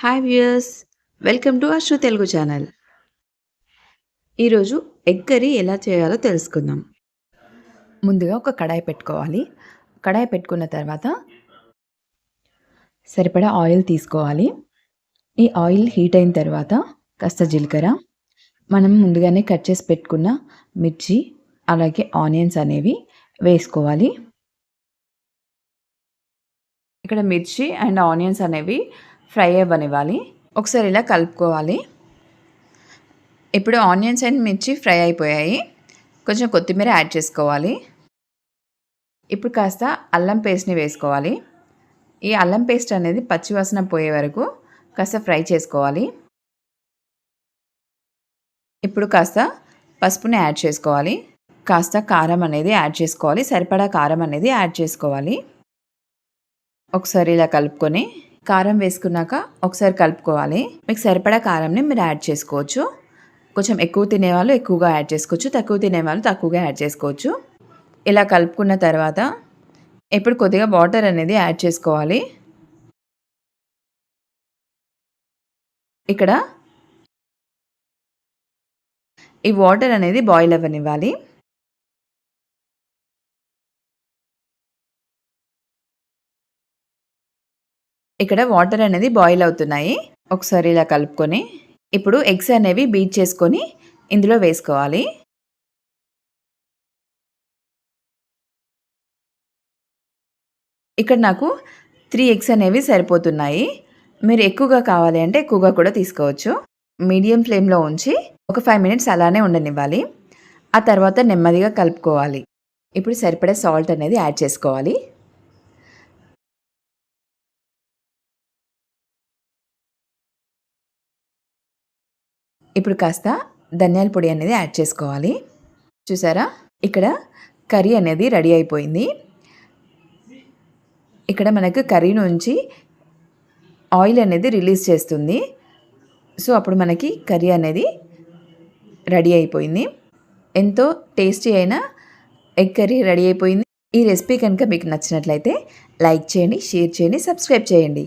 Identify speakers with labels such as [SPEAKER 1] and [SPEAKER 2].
[SPEAKER 1] Hi viewers welcome to Ashwa Telugu channel. ఈరోజు egg curry ఎలా చేయాలో తెలుసుకుందాం.
[SPEAKER 2] ముందుగా ఒక కడాయి పెట్టుకోవాలి. కడాయి పెట్టుకున్న తర్వాత సరిపడా ఆయిల్ తీసుకోవాలి. ఈ ఆయిల్ హీట్ అయిన తర్వాత కాస్త జీలకర్ర. మనం ముందుగానే కట్ చేసి పెట్టుకున్న మిర్చి అలాగే ఆనియన్స్ అనేవి వేసుకోవాలి. ఇక్కడ మిర్చి అండ్ ఆనియన్స్ అనేవి ఫ్రై అవ్వనివ్వాలి. ఒకసారి ఇలా కలుపుకోవాలి. ఇప్పుడు ఆనియన్స్ అండ్ మిర్చి ఫ్రై అయిపోయాయి. కొంచెం కొత్తిమీర యాడ్ చేసుకోవాలి. ఇప్పుడు కాస్త అల్లం పేస్ట్ని వేసుకోవాలి. ఈ అల్లం పేస్ట్ అనేది పచ్చివాసన పోయే వరకు కాస్త ఫ్రై చేసుకోవాలి. ఇప్పుడు కాస్త పసుపుని యాడ్ చేసుకోవాలి. కాస్త కారం అనేది యాడ్ చేసుకోవాలి. సరిపడా కారం అనేది యాడ్ చేసుకోవాలి. ఒకసారి ఇలా కలుపుకొని కారం వేసుకున్నాక ఒకసారి కలుపుకోవాలి. మీకు సరిపడా కారంని మీరు యాడ్ చేసుకోవచ్చు. కొంచెం ఎక్కువ తినేవాళ్ళు ఎక్కువగా యాడ్ చేసుకోవచ్చు. తక్కువ తినేవాళ్ళు తక్కువగా యాడ్ చేసుకోవచ్చు. ఇలా కలుపుకున్న తర్వాత ఇప్పుడు కొద్దిగా వాటర్ అనేది యాడ్ చేసుకోవాలి. ఇక్కడ ఈ వాటర్ అనేది బాయిల్ అవ్వనివ్వాలి. ఇక్కడ వాటర్ అనేది బాయిల్ అవుతున్నాయి. ఒకసారి ఇలా కలుపుకొని ఇప్పుడు ఎగ్స్ అనేవి బీట్ చేసుకొని ఇందులో వేసుకోవాలి. ఇక్కడ నాకు త్రీ ఎగ్స్ అనేవి సరిపోతున్నాయి. మీరు ఎక్కువగా కావాలి అంటే ఎక్కువగా కూడా తీసుకోవచ్చు. మీడియం ఫ్లేమ్లో ఉంచి ఒక ఫైవ్ మినిట్స్ అలానే ఉండనివ్వాలి. ఆ తర్వాత నెమ్మదిగా కలుపుకోవాలి. ఇప్పుడు సరిపడే సాల్ట్ అనేది యాడ్ చేసుకోవాలి. ఇప్పుడు కాస్త ధనియాల పొడి అనేది యాడ్ చేసుకోవాలి. చూసారా? ఇక్కడ కర్రీ అనేది రెడీ అయిపోయింది. ఇక్కడ మనకు కర్రీ నుంచి ఆయిల్ అనేది రిలీజ్ చేస్తుంది. సో అప్పుడు మనకి కర్రీ అనేది రెడీ అయిపోయింది. ఎంతో టేస్టీ అయిన ఎగ్ కర్రీ రెడీ అయిపోయింది. ఈ రెసిపీ కనుక మీకు నచ్చినట్లయితే లైక్ చేయండి షేర్ చేయండి సబ్స్క్రైబ్ చేయండి.